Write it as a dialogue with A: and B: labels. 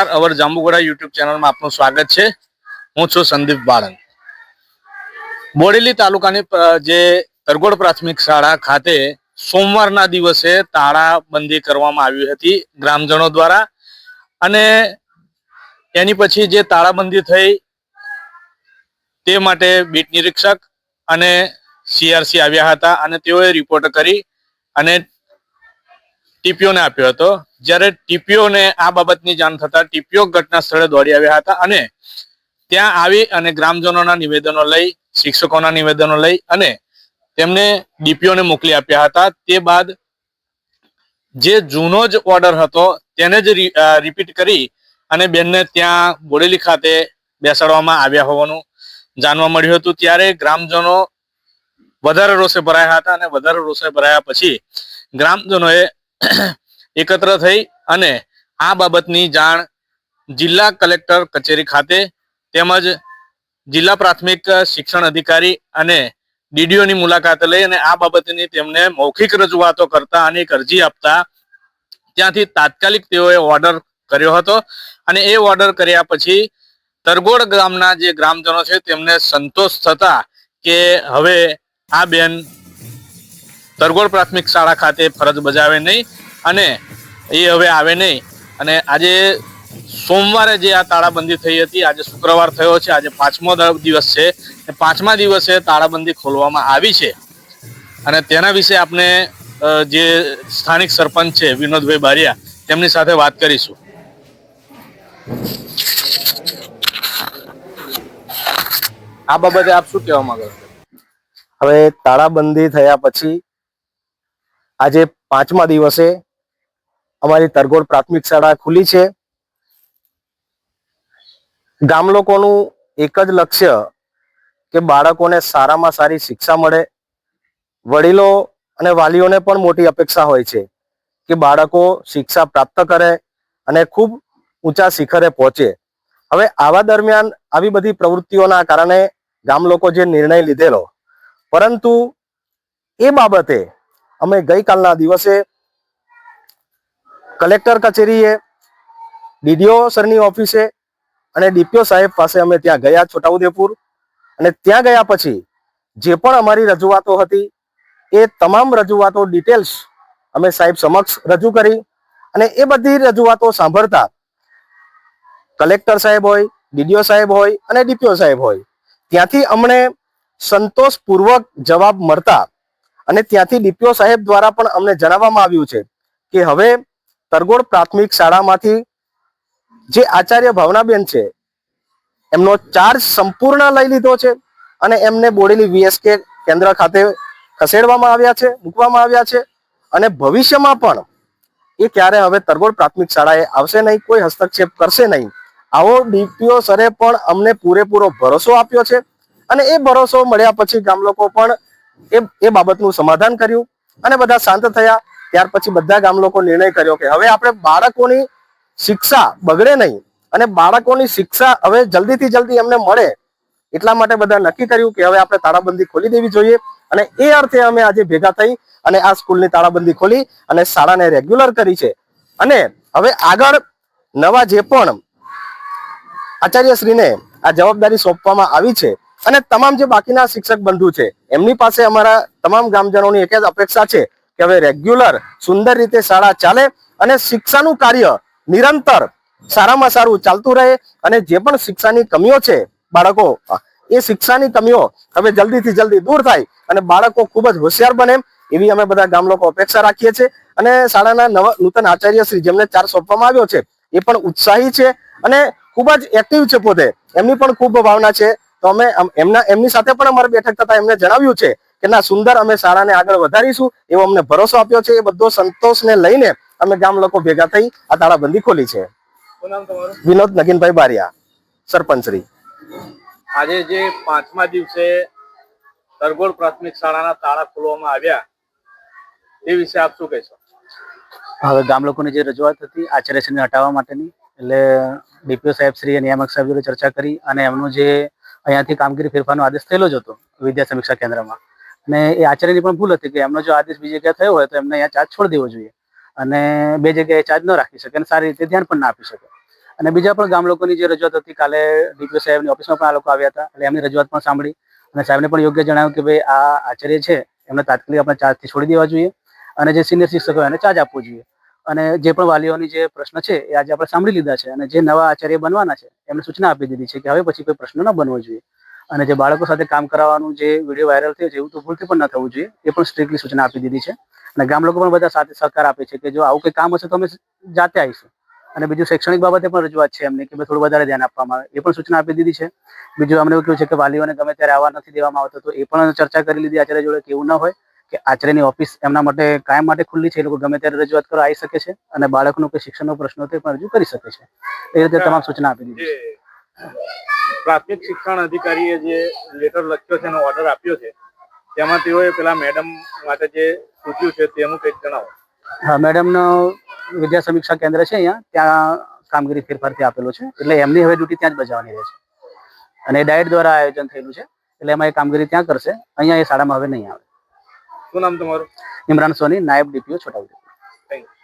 A: નમસ્કાર. અવર જાંબુગોડા યુટ્યુબ ચેનલમાં આપનું સ્વાગત છે. હું છું સંદીપ બાળન બોડેલી તાલુકાની જે તરગોડ પ્રાથમિક શાળા ખાતે સોમવારના દિવસે તાળાબંધી કરવામાં આવી હતી ગ્રામજનો દ્વારા. અને એની પછી જે તાળાબંધી થઈ તે માટે બીટ નિરીક્ષક અને સીઆરસી આવ્યા હતા અને તેઓએ રિપોર્ટ કરી. અને ટીપીઓને આપ્યો હતો. જ્યારે ટીપીઓને આ બાબતની જાણ થતા ટીપીઓ ઘટના સ્થળે દોડી આવ્યા હતા અને ત્યાં આવી અને ગ્રામજનોના નિવેદનો લઈ, શિક્ષકોના નિવેદનો લઈ અને તેમને ડીપીઓને મોકલી આપ્યા હતા. તે બાદ જે જૂનો જ ઓર્ડર હતો તેને જ રિપીટ કરી અને બેનને ત્યાં બોડેલી ખાતે બેસાડવામાં આવ્યા હોવાનું જાણવા મળ્યું હતું. ત્યારે ગ્રામજનો વધારે રોષે ભરાયા હતા અને વધારે રોષે ભરાયા પછી ગ્રામજનોએ એકત્ર થઈ અને આ બાબતની જાણ જિલ્લા કલેક્ટર કચેરી ખાતે તેમજ જિલ્લા પ્રાથમિક શિક્ષણ અધિકારી અને ડીડીઓની મુલાકાત લઈ અને આ બાબતની તેમને મૌખિક રજૂઆતો કરતા અને એક અરજી આપતા ત્યાંથી તાત્કાલિક તેઓએ ઓર્ડર કર્યો હતો. અને એ ઓર્ડર કર્યા પછી તરગોડ ગામના જે ગ્રામજનો છે તેમને સંતોષ થતા કે હવે આ બેન તરગોડ પ્રાથમિક શાળા ખાતે ફરજ બજાવે નહીં અને એ હવે આવે નહીં. અને આજે સોમવારે જે આ તાળાબંધી થઈ હતી, આજે શુક્રવાર થયો છે, આજે પાંચમો દિવસ છે. પાંચમા દિવસે તાળાબંધી ખોલવામાં આવી છે. અને તેના વિશે આપણે જે સ્થાનિક સરપંચ છે, વિનોદભાઈ બારિયા, તેમની સાથે વાત કરીશું. આ બાબતે આપ શું કહેવા માંગો
B: હવે તાળાબંધી થયા પછી આજે પાંચમા દિવસે અમારી તરગોડ પ્રાથમિક શાળા ખુલી છે. ગામ લોકોનું એક જ લક્ષ્ય કે બાળકોને સારામાં સારી શિક્ષા મળે. વડીલો અને વાલીઓને પણ મોટી અપેક્ષા હોય છે કે બાળકો શિક્ષા પ્રાપ્ત કરે અને ખૂબ ઊંચા શિખરે પહોંચે. હવે આવા દરમિયાન આવી બધી પ્રવૃત્તિઓના કારણે ગામ લોકો જે નિર્ણય લીધેલો, પરંતુ એ બાબતે અમે ગઈકાલના દિવસે કલેક્ટર કચેરીએ ડીડીઓ સરની ઓફિસે અને ડીપીઓ સાહેબ પાસે અમે ત્યાં ગયા છોટાઉદેપુર. અને ત્યાં ગયા પછી જે પણ અમારી રજૂઆતો હતી, એ તમામ રજૂઆતો ડિટેલ્સ અમે સાહેબ સમક્ષ રજૂ કરી અને એ બધી રજૂઆતો સાંભળતા કલેક્ટર સાહેબ હોય, ડીડીઓ સાહેબ હોય અને ડીપીઓ સાહેબ હોય, ત્યાંથી અમને સંતોષપૂર્વક જવાબ મળતા અને ત્યાંથી ડીપીઓ સાહેબ દ્વારા પણ અમને જણાવવામાં આવ્યું છે કે હવે તરગોડ પ્રાથમિક શાળામાંથી જે આચાર્ય ભાવનાબેન છે, એમનો ચાર્જ સંપૂર્ણ લઈ લીધો છે અને એમને બોડેલી વીએસકે કેન્દ્ર ખાતે ખસેડવામાં આવ્યા છે, મૂકવામાં આવ્યા છે અને ભવિષ્યમાં પણ એ ક્યારે હવે તરગોડ પ્રાથમિક શાળાએ આવશે નહીં, કોઈ હસ્તક્ષેપ કરશે નહીં, આવો ડીપીઓ સરે પણ અમને પૂરેપૂરો ભરોસો આપ્યો છે અને એ ભરોસો મળ્યા પછી ગામ લોકો પણ એ એ બાબતનું સમાધાન કર્યું અને બધા શાંત થયા. ત્યાર પછી બધા ગામ લોકો નિર્ણય કર્યો કે હવે આપણે બાળકોની શિક્ષા બગડે નહીં અને બાળકોની શિક્ષા હવે જલ્દીથી જલ્દી એમને મળે એટલા માટે બધા નક્કી કર્યું કે હવે આપણે તાળાબંધી ખોલી દેવી જોઈએ અને એ અર્થે અમે આજે ભેગા થઈ અને આ સ્કૂલની તાળાબંધી ખોલી અને શાળાને રેગ્યુલર કરી છે. અને હવે આગળ નવા જે પણ આચાર્યશ્રીને આ જવાબદારી સોંપવામાં આવી છે અને તમામ જે બાકીના શિક્ષક બંધુ છે, એમની પાસે અમારા તમામ ગામજનોની એક જ અપેક્ષા છે કે હવે રેગ્યુલર, સુંદર રીતે શાળા ચાલે અને શિક્ષાનું કાર્ય નિરંતર, સારામાં સારું ચાલતું રહે અને જે પણ શિક્ષાની કમીઓ છે, બાળકો, એ શિક્ષાની કમીઓ હવે જલ્દીથી જલ્દી દૂર થાય અને બાળકો ખૂબ જ હોશિયાર બને એવી અમે બધા ગામ લોકો અપેક્ષા રાખીએ છીએ. અને શાળાના નવા નૂતન આચાર્ય શ્રી જેમને ચાર સોંપવામાં આવ્યો છે, એ પણ ઉત્સાહી છે અને ખૂબ જ એક્ટિવ છે પોતે. એમની પણ ખૂબ ભાવના છે. તો અમે એમના એમની સાથે પણ અમારે બેઠક થતા એમને જણાવ્યું છે કે ના સુંદર અમે શાળાને આગળ વધારીશું. એવો અમને ભરોસો આપ્યો છે. એ બધો સંતોષને લઈને અમે ગામ લોકો ભેગા થઈ આ તાળાબંધી ખોલી છે.
A: શું નામ તમારું?
B: વિનોદ નગીનભાઈ બારિયા સરપંચ શ્રી
A: આજે જે પાંચમા દિવસે તરગોળ પ્રાથમિક શાળાના તાળા ખોલવામાં આવ્યા એ વિશે આપ શું કહેશો?
C: હવે ગામ લોકોની જે રજૂઆત હતી આચાર્યશ્રીને હટાવવા માટેની એટલે ડીપીઓ સાહેબ શ્રી અને નિયામક સાહેબ જોડે ચર્ચા કરી અને એમનું જે અહીંયાથી કામગીરી ફેરફારનો આદેશ થયેલો જ હતો વિદ્યા સમીક્ષા કેન્દ્રમાં. અને એ આચાર્યની પણ ભૂલ હતી કે એમનો જો આદેશ બીજી જગ્યાએ થયો હોય તો એમને અહીંયા ચાર્જ છોડી દેવો જોઈએ. અને બે જગ્યાએ ચાર્જ ન રાખી શકે અને સારી રીતે ધ્યાન પણ ના આપી શકે. અને બીજા પણ ગામ લોકોની જે રજૂઆત હતી, કાલે ડીપીઓ સાહેબની ઓફિસમાં પણ આ લોકો આવ્યા હતા, એટલે એમની રજૂઆત પણ સાંભળી. અને સાહેબને પણ યોગ્ય જણાવ્યું કે ભાઈ, આ આચાર્ય છે, એમને તાત્કાલિક આપણે ચાર્જથી છોડી દેવા જોઈએ અને જે સિનિયર શિક્ષકો એને ચાર્જ આપવો જોઈએ. અને જે પણ વાલીઓની જે પ્રશ્ન છે, એ આજે આપણે સાંભળી લીધા છે અને જે નવા આચાર્ય બનવાના છે, એમને સૂચના આપી દીધી છે કે હવે પછી કોઈ પ્રશ્ન ન બનવો જોઈએ. અને જે બાળકો સાથે કામ કરાવવાનું જે વીડિયો વાયરલ થયો છે, એવું તો ભૂલથી પણ ન થવું જોઈએ, એ પણ સ્ટ્રિક્ટલી સૂચના આપી દીધી છે. અને ગામ લોકો પણ બધા સાથે સહકાર આપે છે કે જો આવું કંઈ કામ હશે તો અમે જાતે આવીશું. અને બીજું શૈક્ષણિક બાબતે પણ રજૂઆત છે એમની કે થોડું વધારે ધ્યાન આપવામાં આવે, એ પણ સૂચના આપી દીધી છે. બીજું અમને એવું કહ્યું છે કે વાલીઓને ગમે ત્યારે આવવા નથી દેવામાં આવતો, તો એ પણ ચર્ચા કરી લીધી આચાર્ય જોડે કે એવું ન હોય. કે આચાર્યની ઓફિસ એમના માટે કાયમ માટે ખુલ્લી છે એ લોકો ગમે ત્યારે રજૂઆત કરવા આવી શકે છે અને બાળકનો કોઈ શિક્ષણનો પ્રશ્ન હોય તો પણ રજૂ કરી શકે છે. એ રીતે તમામ સૂચના આપી દીધી છે
A: પ્રાથમિક શિક્ષણ અધિકારીએ જે લેટર લખ્યો છે એનો ઓર્ડર આપ્યો છે તેમાં તેઓએ પેલા મેડમ માટે જે સૂચ્યું છે તેનું કંઈક જણાવો.
C: હા મેડમનો વિદ્યા સમીક્ષા કેન્દ્ર છે અહીંયા ત્યાં કામગીરી ફેરફારથી આપેલો છે એટલે એમની હવે ડ્યુટી ત્યાં જ બજાવવાની રહે છે. અને ડાયટ દ્વારા આયોજન થયેલું છે એટલે એમાં એ કામગીરી ત્યાં કરશે અહીંયા એ શાળામાં હવે નહીં આવે.
A: શું નામ તમારું
C: ઇમરાન સોની નાયબ ડીપીઓ છોટાઉદેપુર
A: થેન્ક યુ